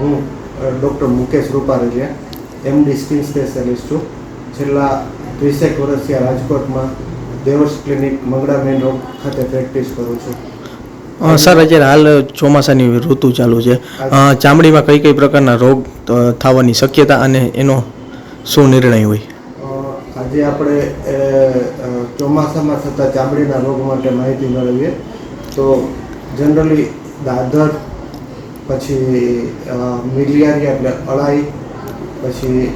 હું doctor Mukesh Ruparelia MD skin specialist છું. છેલ્લા ત્રીસેક વર્ષથી આ રાજકોટમાં દેવર્સ ક્લિનિક મંગળા મેન રોડ ખાતે પ્રેક્ટિસ કરું છું. સર અત્યારે હાલ ચોમાસાની ઋતુ ચાલુ છે. ચામડીમાં કઈ કઈ પ્રકારના રોગ થવાની શક્યતા અને એનો શું નિર્ણય હોય? આજે આપણે ચોમાસામાં થતા ચામડીના રોગ માટે માહિતી મેળવીએ. તો જનરલી દાદર પછી મિલિયારી એટલે અળાઈ, પછી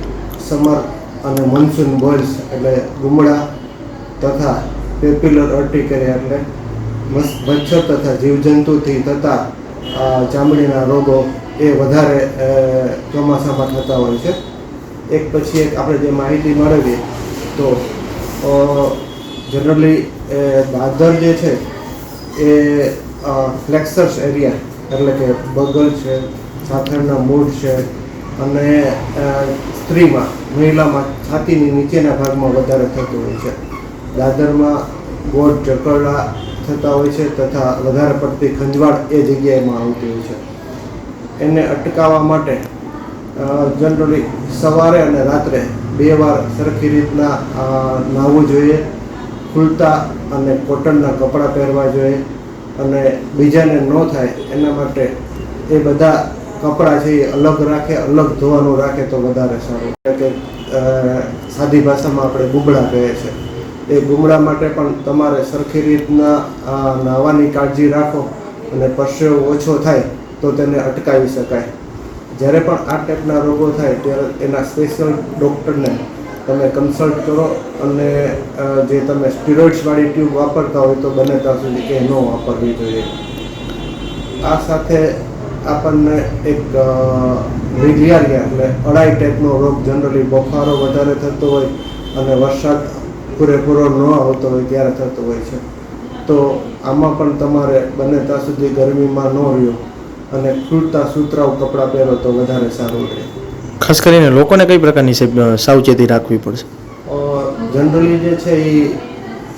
સમર અને મનસૂન બર્ડ્સ એટલે ગુમડા તથા પેપ્યુલર અર્ટિકેરિયા એટલે મચ્છર તથા જીવજંતુથી થતા ચામડીના રોગો એ વધારે ચોમાસામાં થતા હોય છે. એક પછી એક આપણે જે માહિતી મેળવીએ તો જનરલી દાદર જે છે એ ફ્લેક્સર્સ એરિયા એટલે કે બગલ છે, સાથળના મૂળ છે અને સ્ત્રીમાં, મહિલામાં, છાતીની નીચેના ભાગમાં વધારે થતું હોય છે. દાદરમાં ગોળ ચકરડા થતા હોય છે તથા વધારે પડતી ખંજવાળ એ જગ્યાએમાં આવતી હોય છે. એને અટકાવવા માટે જનરલી સવારે અને રાત્રે બે વાર સરખી રીતના નાહવું જોઈએ, ખુલતા અને કોટનના કપડાં પહેરવા જોઈએ. અને બીજાને ન થાય એના માટે એ બધા કપડાં છે એ અલગ રાખે, અલગ ધોવાનું રાખે તો વધારે સારું. કે સાદી ભાષામાં આપણે ગુમડા કહે છે એ ગુમડા માટે પણ તમારે સરખી રીતના નાહવાની કાળજી રાખો અને પરસેવો ઓછો થાય તો તેને અટકાવી શકાય. જ્યારે પણ આ ટાઈપના રોગો થાય ત્યારે એના સ્પેશિયલ ડૉક્ટરને તમે કન્સલ્ટ કરો અને જે તમે સ્ટીરોઇડ્સવાળી ટ્યુબ વાપરતા હોય તો બને ત્યાં સુધી કે ન વાપરવી જોઈએ. આ સાથે આપણને એક વિલિયારિયા એટલે અડાઈ ટાઈપનો રોગ જનરલી બફારો વધારે થતો હોય અને વરસાદ પૂરેપૂરો ન આવતો હોય ત્યારે થતો હોય છે. તો આમાં પણ તમારે બને ત્યાં સુધી ગરમીમાં ન રહ્યો અને ખૂટતા સુતરાઉ કપડાં પહેરો તો વધારે સારું રહે. ખાસ કરીને લોકોને કઈ પ્રકારની સાવચેતી રાખવી પડશે? જનરલી જે છે એ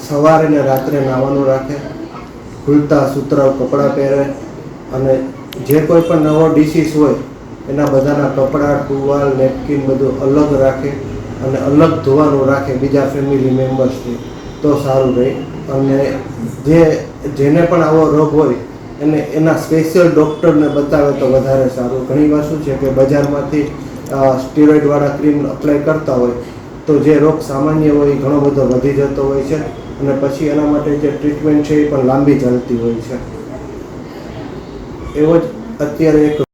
સવારે ને રાત્રે નાવાનું રાખે, ખુલતા સુતરાઉ કપડાં પહેરે અને જે કોઈ પણ નવો ડિસીઝ હોય, એના બધાના કપડાં, ટુવાલ નેપકિન બધું અલગ રાખે અને અલગ ધોવાનું રાખે બીજા ફેમિલી મેમ્બર્સથી તો સારું રહે. અને જે, જેને પણ આવો રોગ હોય, એને, એના સ્પેશિયલ ડૉક્ટરને બતાવે તો વધારે સારું. ઘણી વાર શું છે કે બજારમાંથી સ્ટીરોઇડવાળા ક્રીમ અપ્લાય કરતા હોય, તો જે રોગ સામાન્ય હોય એ ઘણો બધો વધી જતો હોય છે અને પછી એના માટે જે ટ્રીટમેન્ટ છે એ પણ લાંબી ચાલતી હોય છે. એવો જ અત્યારે એક